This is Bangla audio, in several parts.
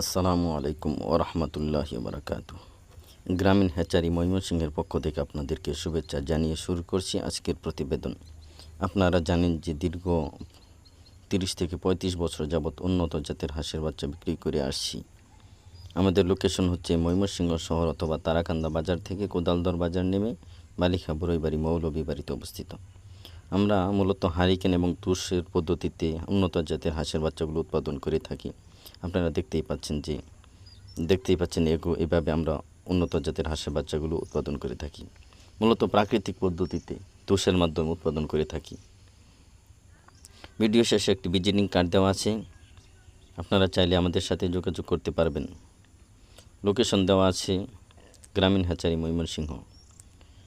আসসালামু আলাইকুম ওরহমতুল্লাহ বারাকাত গ্রামীণ হ্যাচারি ময়মনসিংহের পক্ষ থেকে আপনাদেরকে শুভেচ্ছা জানিয়ে শুরু করছি আজকের প্রতিবেদন। আপনারা জানেন যে দীর্ঘ তিরিশ থেকে পঁয়ত্রিশ বছর যাবৎ উন্নত জাতের হাঁসের বাচ্চা বিক্রি করে আসছি। আমাদের লোকেশন হচ্ছে ময়মনসিংহ শহর অথবা তারাকান্দা বাজার থেকে কোদালদর বাজার নেমে বালিখা বড়ইবাড়ি মৌলভী বাড়িতে অবস্থিত। আমরা মূলত হারিকেন এবং তুষের পদ্ধতিতে উন্নত জাতের হাঁসের বাচ্চাগুলো উৎপাদন করে থাকি। আপনারা দেখতেই পাচ্ছেন যে, দেখতেই পাচ্ছেন এগো, এভাবে আমরা উন্নত জাতের হাঁসের বাচ্চাগুলো উৎপাদন করে থাকি। মূলত প্রাকৃতিক পদ্ধতিতে তুষের মাধ্যমে উৎপাদন করে থাকি। ভিডিও শেষে একটি ভিজিটিং কার্ড দেওয়া আছে। আপনারা চাইলে আমাদের সাথে যোগাযোগ করতে পারবেন। লোকেশন দেওয়া আছে গ্রামীণ হ্যাচারি ময়মনসিংহ।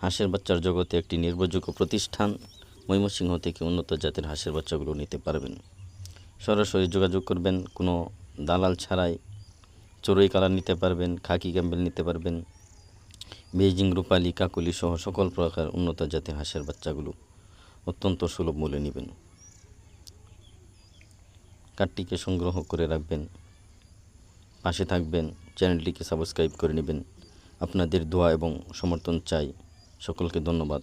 হাঁসের বাচ্চার জগতে একটি নির্ভরযোগ্য প্রতিষ্ঠান। ময়মনসিংহ থেকে উন্নত জাতের হাঁসের বাচ্চাগুলো নিতে পারবেন। সরাসরি যোগাযোগ করবেন, কোনো দালাল ছাড়াই চড়ুই কালার নিতে পারবেন, খাকি ক্যাম্বেল নিতে পারবেন। বেইজিং, রূপালি, কাকুলি সহ সকল প্রকার উন্নত জাতের হাঁসের বাচ্চাগুলো অত্যন্ত সুলভ মূল্যে নেবেন। কার্ডটিকে সংগ্রহ করে রাখবেন, পাশে থাকবেন, চ্যানেলটিকে সাবস্ক্রাইব করে নেবেন। আপনাদের দোয়া এবং সমর্থন চাই। সকলকে ধন্যবাদ।